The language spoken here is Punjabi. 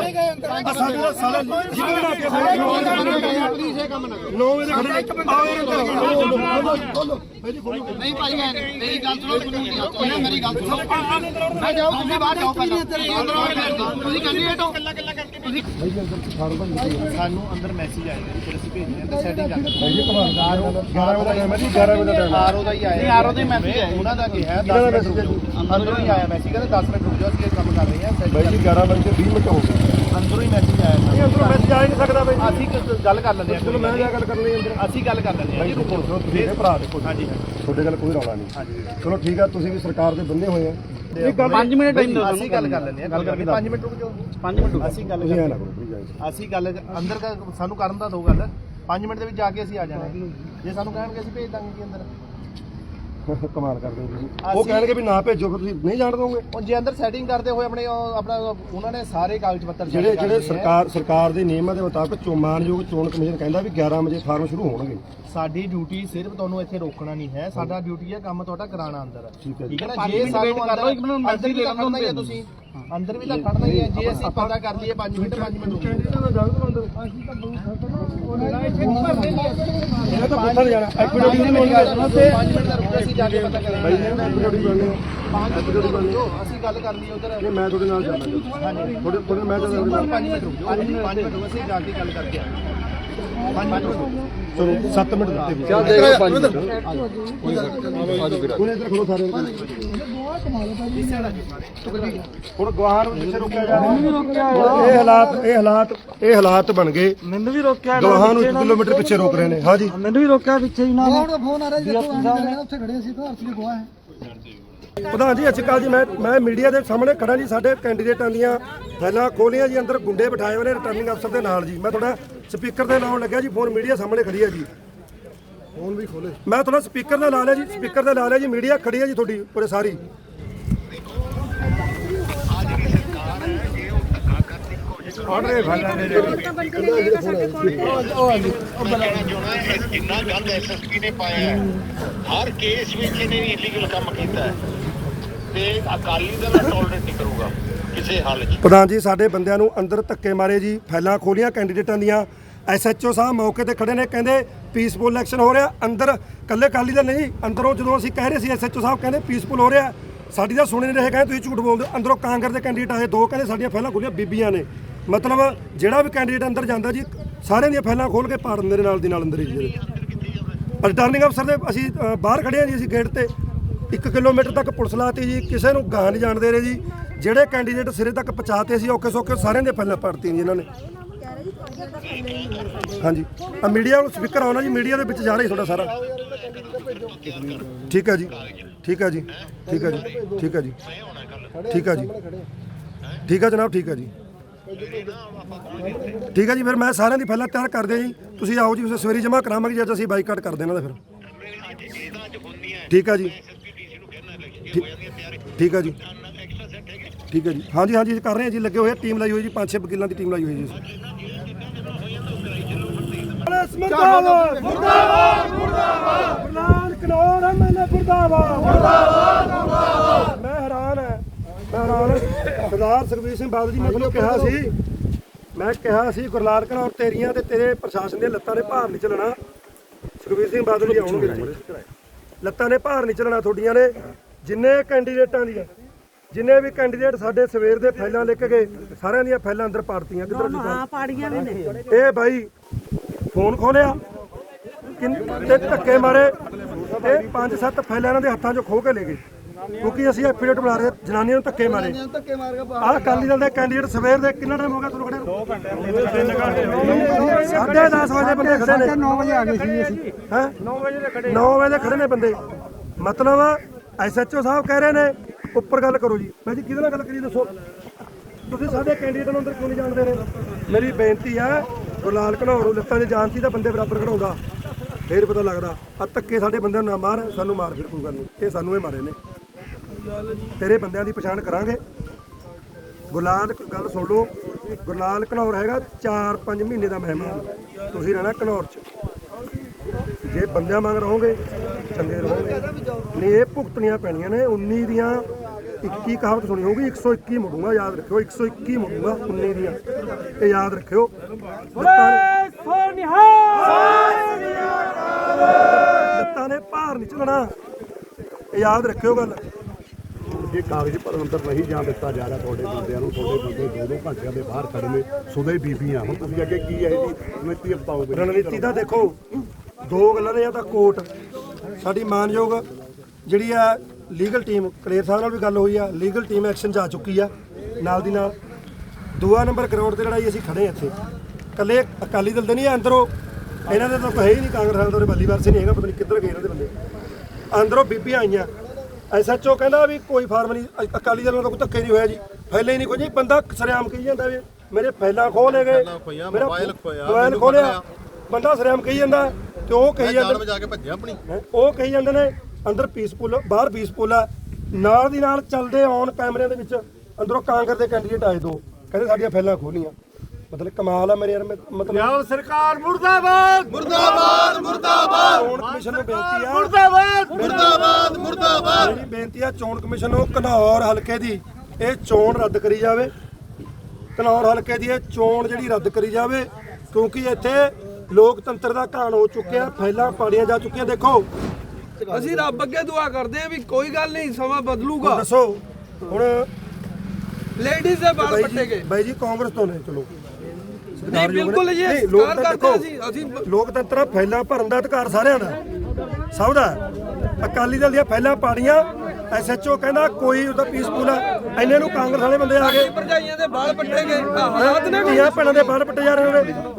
ਸਾਡੇ ਸਾਲੇ ਜਿਵੇਂ ਨਾ ਕੇ 9 ਵਜੇ ਖੜੇ ਨਹੀਂ ਭਾਈ ਮੈਂ ਮੇਰੀ ਗੱਲ ਸੁਣੋ ਇਹਨਾਂ ਮੇਰੀ ਗੱਲ ਸੁਣੋ। ਮੈਂ ਜਾਓ ਤੁਸੀਂ ਬਾਹਰ ਜਾਓ ਪਹਿਲਾਂ। ਤੁਸੀਂ ਕੈਂਡੀਡੇਟ ਹੋ ਤੁਸੀਂ ਸਾਨੂੰ ਅੰਦਰ ਮੈਸੇਜ ਆਇਆ ਜੀ ਫਿਰ ਅਸੀਂ ਭੇਜਦੇ ਹਾਂ ਤੇ ਸੈਟਿੰਗ ਕਰਦੇ ਭਾਈ ਜੀ ਕਮਾਲ 11 ਵਜੇ ਦਾ ਟਾਈਮ ਹੈ ਜੀ 11 ਵਜੇ ਦਾ ਟਾਈਮ ਹੈ ਆਰਓ ਦਾ ਹੀ ਆਇਆ ਨਹੀਂ ਆਰਓ ਦਾ ਹੀ ਮੈਸੇਜ ਆਇਆ ਉਹਨਾਂ ਦਾ ਕੀ ਹੈ 10 ਮਿੰਟ ਅੰਦਰੋਂ ਹੀ ਆਇਆ ਮੈਸੇਜ ਕਹਿੰਦਾ 10 ਮਿੰਟ ਰੁਕ ਜਾਓ ਅਸੀਂ ਇਹ ਕੰਮ ਕਰ ਰਹੇ ਹਾਂ ਭਾਈ setting ਜੀ 11 ਵਜੇ ਤੇ 20 ਮਿੰਟ ਹੋ ਗਏ ਕਰ- ਅੰਦਰੋਂ ਹੀ ਮੈਸੇਜ ਆਇਆ ਨਹੀਂ ਅੰਦਰੋਂ ਮੈਸੇਜ ਆ ਹੀ ਨਹੀਂ ਸਕਦਾ ਭਾਈ ਅਸੀਂ ਇੱਕ ਗੱਲ ਕਰ ਲੈਂਦੇ ਹਾਂ। ਚਲੋ ਮੈਂ ਜਾ ਗੱਲ ਕਰ ਲਈ ਅੰਦਰ। ਅਸੀਂ ਗੱਲ ਕਰ ਲੈਂਦੇ ਹਾਂ। ਜੀ ਰੁਕੋ ਰੁਕੋ ਤੁਸੀਂ ਇਹ ਭਰਾ ਦੇਖੋ। ਹਾਂਜੀ। ਤੁਹਾਡੇ ਗੱਲ ਕੋਈ ਰੌਲਾ ਨਹੀਂ। ਚਲੋ ਠੀਕ ਆ ਤੁਸੀਂ ਵੀ ਸਰਕਾਰ ਦੇ ਬੰਦੇ ਹੋਏ ਆ। 5 ਮਿੰਟ ਟਾਈਮ ਦਿਓ ਅਸੀਂ ਗੱਲ ਕਰ ਲੈਂਦੇ ਹਾਂ। ਗੱਲ ਕਰਕੇ 5 ਮਿੰਟ ਰੁਕ ਜਾਓ। 5 ਮਿੰਟ ਅਸੀਂ ਗੱਲ ਤੁਸੀਂ ਐ ਕਰ ਨਾ ਕਰੋ please, ਅਸੀਂ ਗੱਲ ਅੰਦਰ ਕ- ਸਾਨੂੰ ਕਰਨ ਦਾ ਦੋ ਗੱਲ। 5 ਮਿੰਟ ਦੇ ਵਿੱਚ ਜਾ ਕੇ ਅਸੀਂ ਆ ਜਾਣਾ। ਜੇ ਸਾਨੂੰ ਕਹਿਣਗੇ ਅਸੀਂ ਭੇਜ ਦਾਂਗੇ ਜੀ ਅੰਦਰ। ਕਮਾਲ ਕਰਦੇ ਹੋ ਤੁਸੀਂ। ਉਹ ਅਸੀਂ- ਕਹਿਣਗੇ ਵੀ ਨਾ ਭੇਜੋ ਫਿਰ ਤੁਸੀਂ ਨਹੀਂ ਜਾਣ ਦੋਗੇ? ਉਹ ਜੇ ਅੰਦਰ ਸੈਟਿੰਗ ਕਰਦੇ ਹੋਏ ਆਪਣੇ ਉਹ ਆਪਣਾ ਉਹਨਾਂ ਨੇ ਸਾਰੇ ਕਾਗਜ਼ ਪੱਤਰ ਜਿਹੜੇ ਕਰ ਜਿਹੜੇ ਲਏ ਹੈ। ਸਰਕਾਰ ਸਰਕਾਰ ਦੇ ਨਿਯਮਾਂ ਦੇ ਮੁਤਾਬਕ ਚੋ ਮਾਨਯੋਗ ਚੋਣ ਕਮਿਸ਼ਨ ਕਹਿੰਦਾ ਵੀ 11 ਵਜੇ ਫਾਰਮ ਸ਼ੁਰੂ ਹੋਣਗੇ। ਸਾਡੀ ਡਿਊਟੀ ਸਿਰਫ ਤੁਹਾਨੂੰ ਇੱਥੇ ਰੋਕਣਾ ਨਹੀਂ ਹੈ। ਸਾਡਾ ਡਿਊਟੀ ਹੈ ਕੰਮ ਤੁਹਾਡਾ ਕਰਾਉਣਾ ਅੰਦਰ। ਠੀਕ ਹੈ ਜੀ। ਠੀਕ ਹੈ ਨਾ? ਜੇ ਸਾਨੂੰ ਅੰਦਰ ਅੰਦਰ ਵੀ ਤਾਂ ਖੜਨਾ ਹੀ ਹੈ ਤੁਸੀਂ। ਅੰਦਰ ਵੀ ਤਾਂ ਖੜਨਾ ਹੀ ਹੈ। ਜੇ ਅਸੀਂ ਪਤਾ ਕਰ ਲਈਏ 5 ਮਿੰਟ 5 ਮਿੰਟ ਰੁਕੋ ਇਹ ਤਾਂ ਪੁੱਛਣ ਜਾਣਾ ਐਕਟੀਵਿਟੀ ਨਹੀਂ ਹੋਣੀ 5 ਮਿੰਟ ਦਾ ਰੁਕੋ ਅਸੀਂ ਜਾ ਕੇ ਪਤਾ ਕਰਾਂਗੇ। ਬਾਈ ਜੀ ਐਕਟੀਵਿਟੀ ਬਣਨੀ ਹੈ 5 ਮਿੰਟ ਦਾ ਰੁਕੋ ਅਸੀਂ ਗੱਲ ਕਰ ਲਈਏ ਉਧਰ। ਨਹੀਂ ਮੈਂ ਤੁਹਾਡੇ ਨਾਲ ਮੈਂ ਨਾਲ 5 ਮਿੰਟ ਰੁਕੋ 5 ਮਿੰਟ ਰੁਕੋ ਅਸੀਂ ਜਾ ਕੇ ਗੱਲ ਕਰਕੇ ਆਏ 5 ਮਿੰਟ ਰੁਕੋ ਚਲੋ 7 ਮਿੰਟ ਦਿੱਤੇ ਵੀ ਚੱਲ ਦੇਖੋ 5 ਮਿੰਟ। ਉਹਨੇ ਇੱਧਰ ਖੜੋ ਸਾਰੇ। ਹੁਣ ਗਵਾਹਾਂ ਨੂੰ ਜਿੱਥੇ ਰੋਕਿਆ ਜਾ ਰਿਹਾ? ਇਹ ਹਾਲਾਤ ਇਹ ਹਾਲਾਤ ਇਹ ਹਾਲਾਤ ਬਣ ਗਏ। ਮੈਨੂੰ ਵੀ ਰੋਕਿਆ ਗਵਾਹਾਂ ਨੂੰ 1 ਕਿਲੋਮੀਟਰ ਪਿੱਛੇ ਰੋਕ ਰਹੇ ਨੇ। ਹਾਂਜੀ ਮੈਨੂੰ ਵੀ ਰੋਕਿਆ ਪਿੱਛੇ ਹੀ ਨਾ। ਫੋਨ ਆ ਰਿਹਾ ਜੀ ਉੱਥੇ ਖੜੇ ਸੀ ਘਰ ਸੀ ਗਵਾਹ ਹੈ। ਪ੍ਰਧਾਨ ਜੀ ਅੱਜ ਕੱਲ੍ਹ ਜੀ ਮੈਂ ਮੈਂ ਮੀਡੀਆ ਦੇ ਸਾਹਮਣੇ ਖੜਾ ਜੀ ਸਾਡੇ ਕੈਂਡੀਡੇਟਾਂ ਦੀਆਂ ਫਾਈਲਾਂ ਖੋਲੀਆਂ ਜੀ ਅੰਦਰ ਗੁੰਡੇ ਬਿਠਾਏ ਹੋਏ ਨੇ ਰਿਟਰਨਿੰਗ ਅਫਸਰ ਦੇ ਨਾਲ ਜੀ। ਮੈਂ ਤੁਹਾਡਾ ਸਪੀਕਰ ਦੇ ਲਾਉਣ ਲੱਗਿਆ ਜੀ ਫੋਨ ਮੀਡੀਆ ਸਾਹਮਣੇ ਖੜੀ ਹੈ ਜੀ। ਫੋਨ ਵੀ ਖੋਲੇ ਮੈਂ ਤੁਹਾਡਾ ਸਪੀਕਰ ਦਾ ਲਾ ਲਿਆ ਜੀ ਸਪੀਕਰ ਦਾ ਲਾ ਲਿਆ ਜੀ ਮੀਡੀਆ ਖੜੀ ਹੈ ਜੀ ਤੁਹਾਡੀ ਪੂਰੇ ਸਾਰੀ। ਜਿੰਨਾ ਗੰਦ ਐਸਐਸਪੀ ਨੇ ਪਾਇਆ ਹੈ ਹਰ ਕੇਸ ਵਿੱਚ ਇਹਨੇ ਇਲੀਗਲ ਕੰਮ ਕੀਤਾ ਹੈ। ਤੇ ਅਕਾਲੀ ਦਲ ਟੋਲਰੇਟ ਨਹੀਂ ਕਰੂਗਾ ਕਿਸੇ ਹਾਲ 'ਚ। ਪ੍ਰਧਾਨ ਜੀ ਸਾਡੇ ਬੰਦਿਆਂ ਨੂੰ ਅੰਦਰ ਧੱਕੇ ਮਾਰੇ ਜੀ ਫਾਈਲਾਂ ਖੋਲੀਆਂ ਕੈਂਡੀਡੇਟਾਂ ਦੀਆਂ। ਐਸਐਚਓ ਸਾਹਿਬ ਮੌਕੇ ਤੇ ਖੜੇ ਨੇ ਕਹਿੰਦੇ ਪੀਸਫੁਲ ਇਲੈਕਸ਼ਨ ਹੋ ਰਿਹਾ ਅੰਦਰ ਕੱਲੇ ਕਾਲੀ ਦਾ ਨਹੀਂ ਅੰਦਰੋਂ ਜਦੋਂ ਅਸੀਂ ਕਹਿ ਰਹੇ ਸੀ ਐਸਐਚਓ ਸਾਹਿਬ ਕਹਿੰਦੇ ਪੀਸਫੁਲ ਹੋ ਰਿਹਾ। ਸਾਡੀ ਤਾਂ ਸੁਣੇ ਨਹੀਂ ਰਹੇ ਕਹਿੰਦੇ ਤੁਸੀਂ ਝੂਠ ਬੋਲਦੇ ਹੋ। ਅੰਦਰੋਂ ਕਾਂਗਰਸ ਦੇ ਕੈਂਡੀਡੇਟ ਆਏ ਦੋ ਕਹਿੰਦੇ ਸਾਡੀਆਂ ਫਾਈਲਾਂ ਖੋਲੀਆਂ ਬੀਬੀਆਂ ਨੇ। ਮਤਲਬ ਜਿਹੜਾ ਵੀ ਕੈਂਡੀਡੇਟ ਅੰਦਰ ਜਾਂਦਾ ਜੀ ਸਾਰਿਆਂ ਦੀਆਂ ਫਾਈਲਾਂ ਖੋਲ ਕੇ ਪਾੜ ਦਿੰਦੇ ਨੇ ਨਾਲ ਦੀ ਨਾਲ ਅੰਦਰ ਹੀ ਜੀ ਰਿਟਰਨਿੰਗ ਅਫਸਰ ਦੇ ਅਸੀਂ ਅ, ਬਾਹਰ ਖੜੇ ਹਾਂ ਜੀ ਅਸੀਂ ਗੇਟ ਤੇ। 1 ਕਿਲੋਮੀਟਰ ਤੱਕ ਪੁਲਿਸ ਲਾਤੀ ਜੀ, ਕਿਸੇ ਨੂੰ ਗਾਂ ਨਹੀਂ ਜਾਣਦੇ ਰਹੇ ਜੀ। ਜਿਹੜੇ ਕੈਂਡੀਡੇਟ ਸਿਰੇ ਤੱਕ ਪਹੁੰਚਾਤੇ ਸੀ ਔਕੇ ਸੌਕੇ ਸਾਰਿਆਂ ਦੇ ਫਾਈਲਾਂ ਪੜਤੀਆਂ ਜੀ ਇਹਨਾਂ ਨੇ। ਹਾਂਜੀ। ਆ ਮੀਡੀਆ ਨੂੰ ਸਪੀਕਰ ਆਉਣਾ ਜੀ ਮੀਡੀਆ ਦੇ ਵਿੱਚ ਜਾ ਰਿਹਾ ਜੀ ਤੁਹਾਡਾ ਸਾਰਾ। ਠੀਕ ਹੈ ਜੀ। ਠੀਕ ਹੈ ਜੀ। ਠੀਕ ਹੈ ਜੀ। ਠੀਕ ਹੈ ਜੀ। ਠੀਕ ਹੈ ਜੀ। ਠੀਕ ਹੈ ਜਨਾਬ, ਠੀਕ ਹੈ ਜੀ। ਠੀਕ ਹੈ ਜੀ, ਫਿਰ ਮੈਂ ਸਾਰਿਆਂ ਦੀ ਫਾਈਲਾਂ ਤਿਆਰ ਕਰ ਦਿਆਂ ਜੀ। ਤੁਸੀਂ ਆਓ ਜੀ ਸਵੇਰੀ ਜਮ੍ਹਾਂ ਕਰਾਵਾਂਗੇ ਜੀ, ਅੱਜ ਅਸੀਂ ਬਾਈਕਾਟ ਕਰ ਦੇਣਾ ਦਾ ਫਿਰ। ਠੀਕ ਹੈ ਜੀ। ਠੀਕ ਹੈ ਜੀ। ਠੀਕ ਹੈ ਜੀ। ਹਾਂਜੀ ਹਾਂਜੀ ਕਰ ਰਹੇ ਹਾਂ ਜੀ। ਲੱਗੇ ਹੋਏ ਟੀਮ ਲਾਈ ਹੋਈ ਜੀ। ਪੰਜ ਛੇ ਵਕੀਲਾਂ ਦੀ ਟੀਮ ਲਾਈ ਹੋਈ ਜੀ। ਮੁਰਦਾਬਾਦ। ਮੁਰਦਾਬਾਦ! ਮੁਰਦਾਬਾਦ! ਪ੍ਰਧਾਨ ਕਨੌਰ ਐਮਐਲਏ ਮੁਰਦਾਬਾਦ! ਮੁਰਦਾਬਾਦ! ਮੈਂ ਹੈਰਾਨ ਹੈ ਮੈਂ ਹੈਰਾਨ ਹਾਂ। ਸਰਦਾਰ ਸੁਖਬੀਰ ਸਿੰਘ ਬਾਦਲ ਜੀ ਮੈਂ ਤੁਹਾਨੂੰ ਕਿਹਾ ਸੀ ਮੈਂ ਕਿਹਾ ਸੀ ਗੁਰਲਾਲ ਕਨੌਰ ਤੇਰੀਆਂ ਤੇ ਤੇਰੇ ਪ੍ਰਸ਼ਾਸਨ ਦੀਆਂ ਲੱਤਾਂ ਨੇ ਭਾਰ ਨਹੀਂ ਚੱਲਣਾ। ਸੁਖਬੀਰ ਸਿੰਘ ਬਾਦਲ ਜੀ ਆਉਣਗੇ। ਲੱਤਾਂ ਨੇ ਭਾਰ ਨਹੀਂ ਚੱਲਣਾ ਤੁਹਾਡੀਆਂ ਨੇ। ਜਿੰਨੇ ਕੈਂਡੀਡੇਟਾਂ ਦੀਆਂ ਜਿੰਨੇ ਵੀ ਕੈਂਡੀਡੇਟ ਸਾਡੇ ਸਵੇਰ ਦੇ ਫਾਈਲਾਂ ਲਿਖ ਗਏ ਸਾਰਿਆਂ ਦੀਆਂ ਫਾਈਲਾਂ ਅੰਦਰ ਪਾੜਤੀਆਂ ਕਿੱਧਰ ਹਾਂ ਪਾੜੀਆਂ ਵੀ ਨੇ ਇਹ ਬਾਈ ਫੋਨ ਖੋਲਿਆ ਕਿੰਨ ਤੇ ਧੱਕੇ ਮਾਰੇ ਤੇ ਪੰਜ ਸੱਤ ਫਾਈਲਾਂ ਇਹਨਾਂ ਦੇ ਹੱਥਾਂ 'ਚੋਂ ਖੋਹ ਕੇ ਲੈ ਗਏ। ਕਿਉਂਕਿ ਅਸੀਂ ਐਫੀਡੇਟ ਬਣਾ ਰਹੇ ਜਨਾਨੀਆਂ ਨੂੰ ਧੱਕੇ ਮਾਰੇ। ਕੇ ਆਹ ਅਕਾਲੀ ਦਲ ਦੇ ਕੈਂਡੀਡੇਟ ਸਵੇਰ ਦੇ ਕਿੰਨਾ ਟਾਈਮ ਹੋ ਗਿਆ ਤੁਹਾਨੂੰ ਖੜੇ 2 ਘੰਟੇ ਸਾਢੇ 10 ਵਜੇ ਬੰਦੇ ਖੜੇ ਨੇ। 9 ਵਜੇ ਆ ਗਏ ਸੀ ਅਸੀਂ। ਹੈ? 9 ਵਜੇ ਦੇ ਖੜੇ 9 ਵਜੇ ਦੇ ਖੜੇ ਨੇ ਬੰਦੇ। ਮਤਲਬ ਐਸਐਚਓ ਸਾਹਿਬ ਕਹਿ ਰਹੇ ਨੇ, ਉੱਪਰ ਗੱਲ ਕਰੋ ਜੀ। ਮੈਂ ਜੀ ਕਿਹਦੇ ਨਾਲ ਗੱਲ ਕਰੀ ਦੱਸੋ? ਤੁਸੀਂ ਸਾਡੇ ਕੈਂਡੀਡੇਟ ਨੂੰ ਅੰਦਰ ਕਿਉਂ ਨਹੀਂ ਜਾਣਦੇ ਨੇ ਮੇਰੀ ਬੇਨਤੀ ਹੈ ਗੁਰਲਾਲ ਘਨੌਰੂ ਲੱਤਾਂ 'ਚ ਜਾਣ ਸੀ ਤਾਂ ਬੰਦੇ ਬਰਾਬਰ ਖੜਾਉਂਦਾ ਫੇਰ ਪਤਾ ਲੱਗਦਾ ਆ ਧੱਕੇ ਸਾਡੇ ਬੰਦਿਆਂ ਨੂੰ ਨਾ ਮਾਰ, ਸਾਨੂੰ ਮਾਰ ਫਿਰ ਕੋਈ ਗੱਲ ਨਹੀਂ। ਇਹ ਸਾਨੂੰ ਇਹ ਮਾਰੇ ਨੇ। ਤੇਰੇ ਬੰਦਿਆਂ ਦੀ ਪਛਾਣ ਕਰਾਂਗੇ। ਗੁਰਲਾਲ ਗੱਲ ਸੁਣ ਲਓ। ਗੁਰਲਾਲ ਘਨੌਰ ਹੈਗਾ 4-5 ਮਹੀਨੇ ਦਾ ਮਹਿਮਾਨ। ਤੁਸੀਂ ਰਹਿਣਾ ਘਨੌਰ ਜੇ ਬੰਦਿਆਂ ਮੰਗ ਰਹੋਗੇ ਚੰਗੇ ਰਹੋਗੇ। ਨਹੀਂ ਇਹ ਭੁਗਤਣੀਆਂ ਪੈਣੀਆਂ ਨੇ। 19 ਦੀਆਂ 21 ਕਹਾਵਤ ਸੁਣੀ ਹੋਊਗੀ 121 ਮੁੜੂਗਾ ਯਾਦ ਰੱਖਿਓ 121 ਮੁੜੂਗਾ 19 ਦੀਆਂ। ਇਹ ਯਾਦ ਰੱਖਿਓ। ਲੱਤਾਂ ਨੇ- ਭਾਰ ਨਹੀਂ ਚਲਣਾ ਇਹ ਯਾਦ ਰੱਖਿਓ ਗੱਲ। ਜੇ ਕਾਗਜ਼ ਭਰਨ ਅੰਦਰ ਨਹੀਂ ਜਾਣ ਦਿੱਤਾ ਜਾ ਰਿਹਾ ਤੁਹਾਡੇ ਬੰਦਿਆਂ ਨੂੰ ਤੁਹਾਡੇ ਬੰਦੇ ਦੋ ਦੋ ਘੰਟਿਆਂ ਦੇ ਬਾਹਰ ਖੜੇ ਨੇ ਸੁਦੇ ਬੀਬੀਆਂ ਹੁਣ ਤੁਸੀਂ ਅੱਗੇ ਕੀ ਹੈ ਜੀ ਨੀਤੀ ਬਤਾਓਗੇ ਰਣਨੀਤੀ ਦਾ ਦੇਖੋ ਦੋ ਗੱਲਾਂ ਨੇ ਜਾਂ ਤਾਂ ਕੋਰਟ ਸਾਡੀ ਮਾਨਯੋਗ ਜਿਹੜੀ ਆ ਲੀਗਲ ਟੀਮ ਕਲੇਰ ਸਾਹਿਬ ਨਾਲ ਵੀ ਗੱਲ ਹੋਈ ਆ ਲੀਗਲ ਟੀਮ ਐਕਸ਼ਨ 'ਚ ਆ ਚੁੱਕੀ ਆ ਨਾਲ ਦੀ ਨਾਲ। ਦੂਆ ਨੰਬਰ ਗਰਾਊਂਡ ਤੇ ਲੜਾਈ ਅਸੀਂ ਖੜੇ ਇੱਥੇ। ਕੱਲੇ ਅਕਾਲੀ ਦਲ ਦੇ ਨਹੀਂ ਅੰਦਰੋਂ ਇਹਨਾਂ ਦੇ ਤਾਂ ਕੋਈ ਹੈ ਹੀ ਨਹੀਂ ਕਾਂਗਰਸ ਵਾਲੇ ਤੋਂ ਬੱਲੀਵਾਰ ਸੇ ਨਹੀਂ ਹੈਗਾ ਪਤਾ ਨਹੀਂ ਕਿੱਧਰ ਗਏ ਇਹਨਾਂ ਦੇ ਬੰਦੇ। ਅੰਦਰੋਂ ਬੀਬੀਆਂ ਆਈਆਂ। ਐਸਐਚਓ ਕਹਿੰਦਾ ਵੀ ਕੋਈ ਫਾਰਮ ਨਹੀਂ ਅਕਾਲੀ ਦਲ ਨਾਲ ਤਾਂ ਕੋਈ ਧੱਕੇ ਨਹੀਂ ਹੋਇਆ ਜੀ। ਫੈਲੇ ਹੀ ਨਹੀਂ ਕੋਈ ਜੀ ਬੰਦਾ ਸਰਿਆਮ ਕਹੀ ਜਾਂਦਾ ਵੀ ਮੇਰੇ ਫੈਲਾਂ ਖੋਹ ਲੈ ਗਏ ਮੇਰਾ ਮੋਬਾਈਲ ਖੋਇਆ ਮੋਬਾਈਲ ਖੋਲਿਆ ਬੰਦਾ ਸਰਿਆਮ ਕਹੀ ਜਾਂਦਾ ਤੇ ਉਹ ਕਹੀ ਜਾਂਦਾ ਜਾ ਕੇ ਭੱਜਿਆ ਆਪਣੀ। ਉਹ ਕਹੀ ਜਾਂਦੇ ਨੇ ਅੰਦਰ ਪੀਸਫੁਲ ਬਾਹਰ ਪੀਸਫੁਲ ਆ। ਨਾਲ ਦੀ ਨਾਲ ਚੱਲਦੇ ਆਉਣ ਕੈਮਰਿਆਂ ਦੇ ਵਿੱਚ ਅੰਦਰੋਂ ਕਾਂਗਰਸ ਦੇ ਕੈਂਡੀਡੇਟ ਆਏ ਦੋ। ਕਹਿੰਦੇ ਸਾਡੀਆਂ ਫੈਲਾਂ ਖੋਲੀਆਂ। ਮਤਲਬ ਕਮਾਲ ਆ ਮੇਰੇ ਯਾਰ ਮਤਲਬ ਸਰਕਾਰ ਮੁਰਦਾਬਾਦ! ਮੁਰਦਾਬਾਦ ਮੁਰਦਾਬਾਦ! ਚੋਣ ਕਮਿਸ਼ਨ ਨੂੰ ਬੇਨਤੀ ਆ। ਮੁਰਦਾਬਾਦ! ਮੁਰਦਾਬਾਦ ਮੁਰਦਾਬਾਦ! ਮੇਰੀ ਬੇਨਤੀ ਆ ਚੋਣ ਕਮਿਸ਼ਨ ਨੂੰ ਘਨੌਰ ਹਲਕੇ ਦੀ ਇਹ ਚੋਣ ਰੱਦ ਕਰੀ ਜਾਵੇ। ਘਨੌਰ ਹਲਕੇ ਦੀ ਇਹ ਚੋਣ ਜਿਹੜੀ ਰੱਦ ਕਰੀ ਜਾਵੇ ਕਿਉਂਕਿ ਇੱਥੇ ਲੋਕਤੰਤਰ ਦਾ ਘਾਣ ਹੋ ਚੁੱਕਿਆ ਫੈਲਾਂ ਪਾੜੀਆਂ ਜਾ ਚੁੱਕੀਆਂ ਦੇਖੋ। ਅਸੀਂ ਰੱਬ ਅੱਗੇ ਦੁਆ ਕਰਦੇ ਆ ਵੀ ਕੋਈ ਗੱਲ ਨਹੀਂ ਸਮਾਂ ਬਦਲੂਗਾ। ਦੱਸੋ ਹੁਣ ਲੇਡੀਜ਼ ਦੇ ਬਾਲ ਪੱਟੇ ਗਏ। ਬਾਈ ਜੀ ਕਾਂਗਰਸ ਤੋਂ ਨੇ ਚਲੋ। ਨਹੀਂ ਬਿਲਕੁਲ ਜੀ ਲੋਕਤੰਤਰ ਅਸੀਂ ਲੋਕਤੰਤਰ ਫੈਲਾ ਭਰਨ ਦਾ ਅਧਿਕਾਰ ਸਾਰਿਆਂ ਦਾ। ਸਭ ਦਾ। ਅਕਾਲੀ ਦਲ ਦੀਆਂ ਫੈਲਾਂ ਪਾੜੀਆਂ ਐਸਐਚਓ ਕਹਿੰਦਾ ਕੋਈ ਉਹਦਾ ਪੀਸਫੁਲ ਹੈ ਐਨੇ ਨੂੰ ਕਾਂਗਰਸ ਵਾਲੇ ਬੰਦੇ ਆ ਗਏ। ਭਰਜਾਈਆਂ ਦੇ ਬਾਲ ਪੱਟੇ ਗਏ। ਹਾਲਾਤ ਨੇ ਧੀਆਂ ਭੈਣਾਂ ਦੇ ਬਾਲ ਪੱਟੇ ਜਾ ਰਹੇ ਨੇ।